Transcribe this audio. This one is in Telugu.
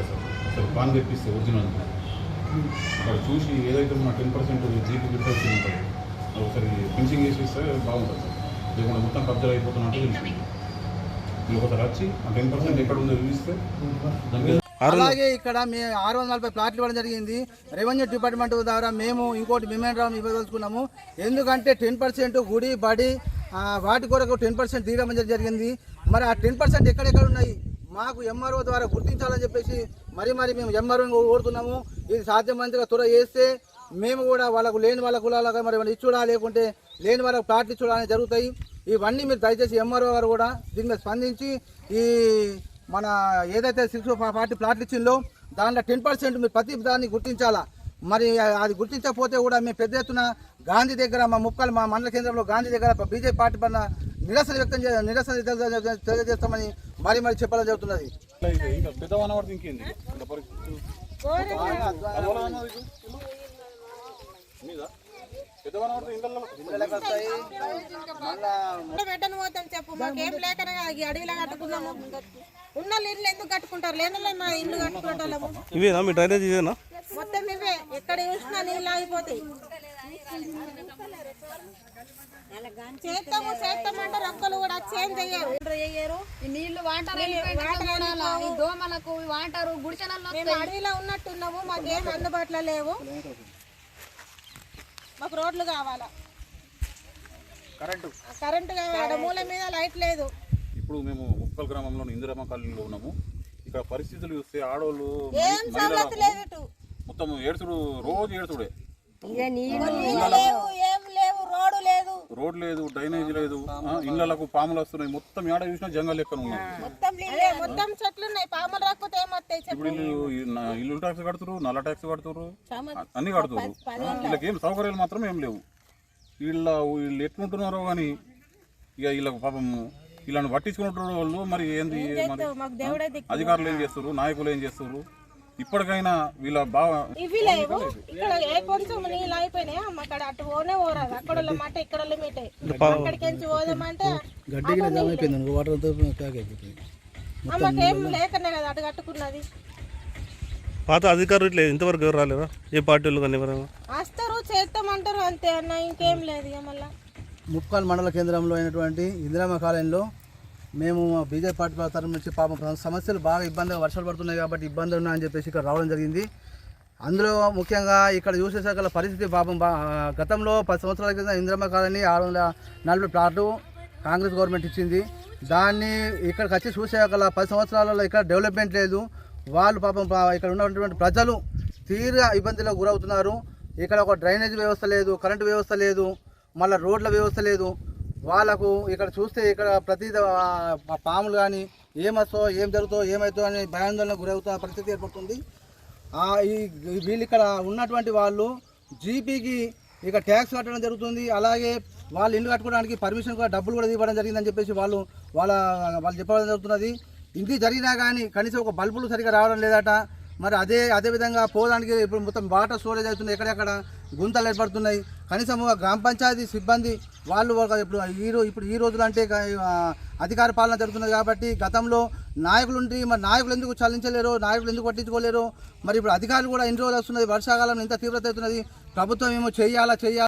వస్తుంది అసలు అసలు పాన్ తెప్పిస్తే ఒరిజినల్. అక్కడ చూసి ఏదైతే మన టెన్ పర్సెంట్ జీపీ గిఫ్ట్ వచ్చింది ఉంటుంది ఒకసారి ఫినిషింగ్ చేసి ఇస్తే బాగుంటుంది సార్. లేకుండా మొత్తం కబ్జా అయిపోతున్నట్టు తెలిసింది మీరు ఒకసారి వచ్చి ఆ టెన్ పర్సెంట్ ఎక్కడ ఉందో చూపిస్తే దానికి అలాగే ఇక్కడ మీ ఆరు వందల నలభై ప్లాట్లు ఇవ్వడం జరిగింది. రెవెన్యూ డిపార్ట్మెంట్ ద్వారా మేము ఇంకోటి మెమోరాం ఇవ్వదలుచుకున్నాము. ఎందుకంటే టెన్ పర్సెంట్ గుడి బడి వాటి కొరకు టెన్ పర్సెంట్ తీయడం జరిగింది. మరి ఆ టెన్ పర్సెంట్ ఎక్కడెక్కడ ఉన్నాయి? మాకు ఎంఆర్ఓ ద్వారా గుర్తించాలని చెప్పేసి మరి మరి మేము ఎంఆర్ఓ కోరుతున్నాము. ఇది సాధ్యమైనంతగా త్వర చేస్తే మేము కూడా వాళ్ళకు లేని వాళ్ళ కులాలకు మరి వాళ్ళు ఇచ్చుడా లేకుంటే లేని వాళ్ళకు ప్లాట్లు ఇచ్చుడా జరుగుతాయి. ఇవన్నీ మీరు దయచేసి ఎంఆర్ఓ గారు కూడా దీని మీద స్పందించి ఈ మన ఏదైతే సిక్స్ పార్టీ ప్లాట్లు ఇచ్చిందో దాంట్లో టెన్ పర్సెంట్ మీరు ప్రతి దాన్ని గుర్తించాలా? మరి అది గుర్తించకపోతే కూడా మేము పెద్ద ఎత్తున గాంధీ దగ్గర మా ముక్కలు మా మండల కేంద్రంలో గాంధీ దగ్గర బీజేపీ పార్టీ పైన నిరసన వ్యక్తం చే నిరసన తెలియజేస్తామని మరి మరి చెప్పడం జరుగుతున్నది పెట్టను పోతాం చెప్పు మాకేం లేకనే ఈ అడవిలో కట్టుకున్నాము ఉన్న ఇల్లు ఎందుకు కట్టుకుంటారు లేని మా ఇల్లు కట్టుకుంటాము ఇవేనా? మీ డ్రైనేజ్ ఇదేనా మొత్తం ఇవే. ఎక్కడ చూసినా నీళ్ళు ఆగిపోతాయి. చేస్తాము చేస్తామంటే రొక్కలు కూడా చేంజ్ చెయ్యరు ఈ నీళ్ళు వాటర్ ఈ దోమలకు వాటర్ మేము అడవిలో ఉన్నట్టున్నాము మాకేం అందుబాటులో లేవు. మాకు రోడ్లు కావాలా. కరెంటు. కరెంటు కావాలి మూల మీద లైట్ లేదు. ఇప్పుడు మేము ముక్కల్ గ్రామంలో ఇందిరమ్మ కాలనీలో ఉన్నాము. ఇక్కడ పరిస్థితులు చూస్తే ఆడవాళ్ళు ఏం సవలతు లేదు ఇటు. మొత్తం ఏడుచుడు రోజు ఏడుచుడే నీళ్ళు లేవు ఏం లేవు రోడ్డు లేదు రోడ్ లేదు డ్రైనేజ్ లేదు ఆ, ఇళ్ళలకు పాములు వస్తున్నాయి. మొత్తం ఏడ చూసినా జంగల్ లెక్కన ఉన్నాయి. మొత్తం నీళ్ళే మొత్తం చెట్లు ఉన్నాయి పాములు రాకపోతే ఏమొస్తాయి చెప్పు. ఇప్పుడు వీళ్ళు ఈ నా- ఇల్లు ట్యాక్స్ కడుతురు నల్ల ట్యాక్స్ కడుతురు అన్ని కడుతురు వీళ్ళకి ఏం సౌకర్యాలు మాత్రం ఏం లేవు. వీళ్ళ వీళ్ళు ఎట్లుంటున్నారో కానీ ఇక వీళ్ళకి పాపం వీళ్ళని పట్టించుకుంటున్న వాళ్ళు మరి ఏంది అధికారులు ఏం చేస్తారు నాయకులు ఏం చేస్తారు ఇప్పటికైనా వీళ్ళ బాగా ఇవి లేవు. ఇక్కడ ఏ కొంచెం నీళ్ళు అయిపోయినాయి అమ్మ అక్కడ అటు పోనే పోరాదు. అక్కడ మాట ఇక్కడ అక్కడికి పోదామంటే అమ్మకేం లేకనే కదా అటు కట్టుకున్నది. పాత అధికారులు ఇట్లా ఇంతవరకు ఎవరు రాలేరా ఏ పార్టీ వాళ్ళు కానీ ఎవరైనా? వస్తారు చేస్తామంటారు అంతే అన్న ఇంకేం లేదు ఇక మళ్ళా. ముప్కాల్ మండల కేంద్రంలో అయినటువంటి ఇందిరామ కాలనీలో మేము బీజేపీ పార్టీ తరఫు నుంచి పాపం సమస్యలు బాగా ఇబ్బందిగా వర్షాలు పడుతున్నాయి కాబట్టి ఇబ్బందులు ఉన్నాయని చెప్పేసి ఇక్కడ రావడం జరిగింది. అందులో ముఖ్యంగా ఇక్కడ చూసేసరికి పరిస్థితి పాపం బా గతంలో పది సంవత్సరాల క్రితం ఇందిరమ్మ కాలనీ ఆరు వందల నలభై ప్లాట్లు కాంగ్రెస్ గవర్నమెంట్ ఇచ్చింది. దాన్ని ఇక్కడికి వచ్చి చూసేకల పది సంవత్సరాలలో ఇక్కడ డెవలప్మెంట్ లేదు. వాళ్ళు పాపం పా- ఇక్కడ ఉన్నటువంటి ప్రజలు తీవ్ర ఇబ్బందిలో గురవుతున్నారు. ఇక్కడ ఒక డ్రైనేజ్ వ్యవస్థ లేదు కరెంటు వ్యవస్థ లేదు మళ్ళీ రోడ్ల వ్యవస్థ లేదు. వాళ్ళకు ఇక్కడ చూస్తే ఇక్కడ ప్రతి పాములు కానీ ఏమొస్తో ఏం జరుగుతో ఏమవుతో అని భయాందోళనకు గురవుతున్న పరిస్థితి ఏర్పడుతుంది. ఈ వీళ్ళు ఇక్కడ ఉన్నటువంటి వాళ్ళు జీపీకి ఇక ట్యాక్స్ కట్టడం జరుగుతుంది. అలాగే వాళ్ళు ఇల్లు కట్టుకోవడానికి పర్మిషన్ కూడా డబ్బులు కూడా ఇవ్వడం జరిగిందని చెప్పేసి వాళ్ళు వాళ్ళ వాళ్ళు చెప్పడం జరుగుతున్నది. ఇది జరిగినా కానీ కనీసం ఒక బల్బులు సరిగా రావడం లేదట. మరి అదే అదే విధంగా పోవడానికి ఇప్పుడు మొత్తం వాటర్ స్టోరేజ్ అవుతుంది ఎక్కడెక్కడ గుంతలు ఏర్పడుతున్నాయి. కనీసం గ్రామ పంచాయతీ సిబ్బంది వాళ్ళు ఇప్పుడు ఈ రోజు ఇప్పుడు ఈ రోజులు అంటే అధికార పాలన జరుగుతున్నది కాబట్టి గతంలో నాయకులు ఉండి మరి నాయకులు ఎందుకు చలించలేరు నాయకులు ఎందుకు పట్టించుకోలేరు? మరి ఇప్పుడు అధికారులు కూడా ఎన్ని రోజులు వస్తున్నది? వర్షాకాలం ఇంత తీవ్రత అవుతున్నది? ప్రభుత్వం ఏమో చేయాలా చేయాలా